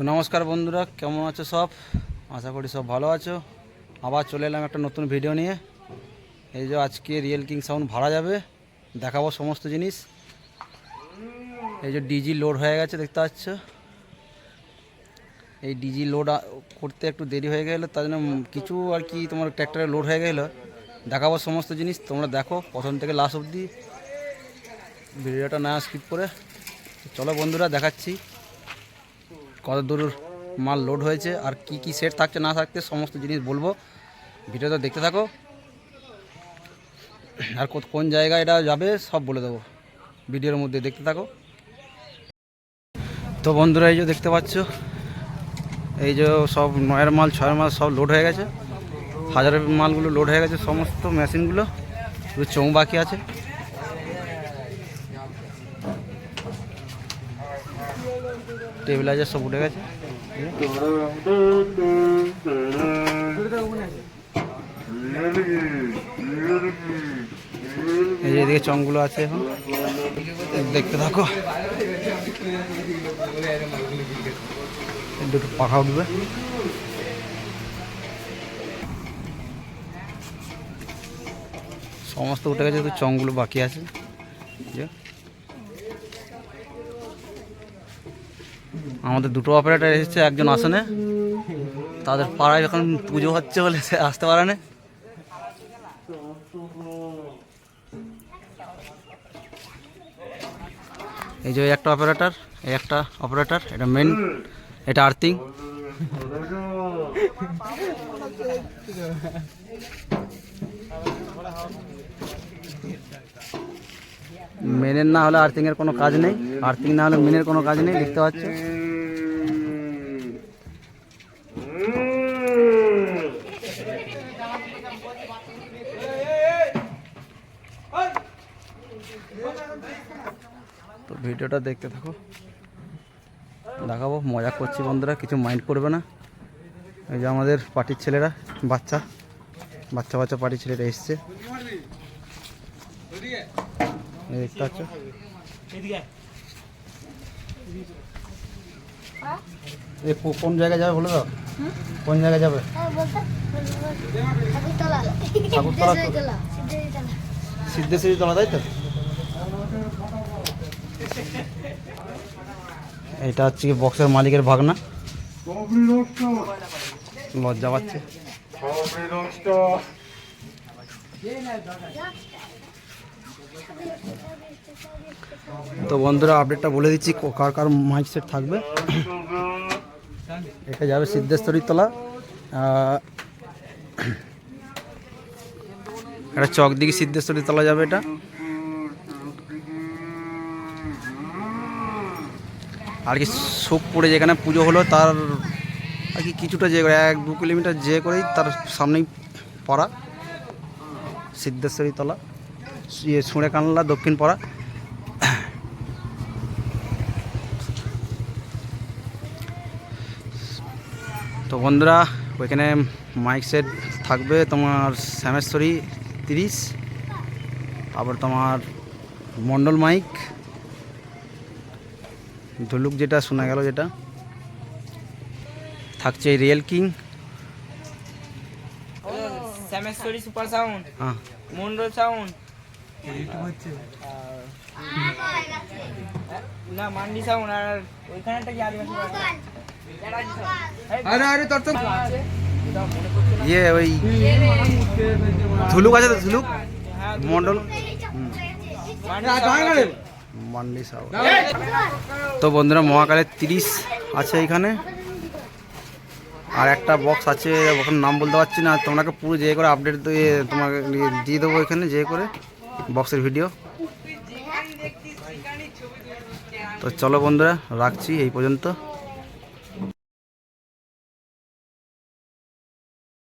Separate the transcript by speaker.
Speaker 1: তো নমস্কার বন্ধুরা, কেমন আছো সব? আশা করি সব ভালো আছো। আবার চলে এলাম একটা নতুন ভিডিও নিয়ে। এই যে আজকে রিয়েল কিং সাউন্ড ভাড়া যাবে, দেখাবো সমস্ত জিনিস। এই যে ডিজি লোড হয়ে গেছে, দেখতে পাচ্ছ? এই ডিজি লোড করতে একটু দেরি হয়ে গেলো, তার জন্য কিছু আর কি তোমার ট্র্যাক্টরে লোড হয়ে গেলো। দেখাবো সমস্ত জিনিস, তোমরা দেখো, প্রথম থেকে লাস্ট অবধি। ভিডিওটা না স্কিপ করে। চলো বন্ধুরা, দেখাচ্ছি। কত দূর মাল লোড হয়েছে আর কি কি সেট থাকছে, না থাকছে, সমস্ত জিনিস বলব। ভিডিওটা দেখতে থাকো। আর কোন জায়গায় এটা যাবে, সব বলে দেবো। ভিডিওর মধ্যে দেখতে থাকো। তো বন্ধুরা, এই যে দেখতে পাচ্ছ, এই যে সব নয়ের মাল, ছয়ের মাল সব লোড হয়ে গেছে। হাজারের মালগুলো লোড হয়ে গেছে, সমস্ত মেশিনগুলো চৌ বাকি আছে। টেবিলাইজার সব উঠে গেছে। এই যে এদিকে চংগুলো আছে এখন। দেখতে থাকো। দুটো পাখা উঠবে। সমস্ত উঠে গেছে তো চংগুলো বাকি আছে। আমাদের দুটো অপারেটার এসেছে, একজন আসনে। তাদের পাড়ায় যখন পুজো হচ্ছে বলে সে আসতে পারে না। এই যে একটা অপারেটর এই একটা অপারেটর এটা মেন এটা আর্থিং মেনের না হলে আর্থিংয়ের কোনো কাজ নেই। আর্থিং না হলে মেনের কোনো কাজ নেই, দেখতে পাচ্ছ? তো ভিডিওটা দেখতে থাকো। দেখাবো, মজা করছি বন্ধুরা, কিছু মাইন্ড করবে না। এই যে আমাদের পার্টির ছেলেরা, বাচ্চা বাচ্চা বাচ্চা পার্টির ছেলেরা এসছে। দেখতে পাচ্ছ? কোন জায়গায় যাবে বলে দাও? কোন জায়গায় যাবে?
Speaker 2: ঠাকুরতলা
Speaker 1: তাই তো? এটা হচ্ছে বক্সের মালিকের ভাগনা। লজ্জা পাচ্ছে। তো বন্ধুরা আপডেটটা বলে দিচ্ছি কার কার মাইক সেট থাকবে। এটা যাবে সিদ্ধেশ্বরী তলা। এটা চক দিকে সিদ্ধেশ্বরী তলা যাবে এটা। আর কি শোকপুরে যেখানে পুজো হলো, তার আর কি কিছুটা যে এক দু কিলোমিটার যে করেই তার সামনেই পাড়া সিদ্ধেশ্বরী তলা। সুঁড়ে কানলা দক্ষিণ পাড়া তো বন্ধুরা ওইখানে মাইক সেট থাকবে তোমার শ্যামেশ্বরী তিরিশ আবার তোমার মন্ডল মাইক ধুলুক যেটা শোনা গেল যেটা। থাকছে real king.
Speaker 3: Shyameshwari super sound
Speaker 1: হ্যাঁ।
Speaker 3: মন্ডল সাউন্ড। না মান্ডি সাউন্ড আর ওইখানেটা কি আদিবাসী আরে আরে তোর তো
Speaker 1: ইয়ে ওই ধুলুক আছে তো মন্ডল? মান্ডি তো বন্ধুরা মহাকালের তিরিশ আছে এখানে। আর একটা বক্স আছে ওখানে নাম বলতে পারছি না। তোমাকে পুরো যে করে আপডেট দিয়ে তোমাকে দিয়ে দেবো এখানে যে করে। বক্সের ভিডিও। তো চলো বন্ধুরা রাখছি এই পর্যন্ত।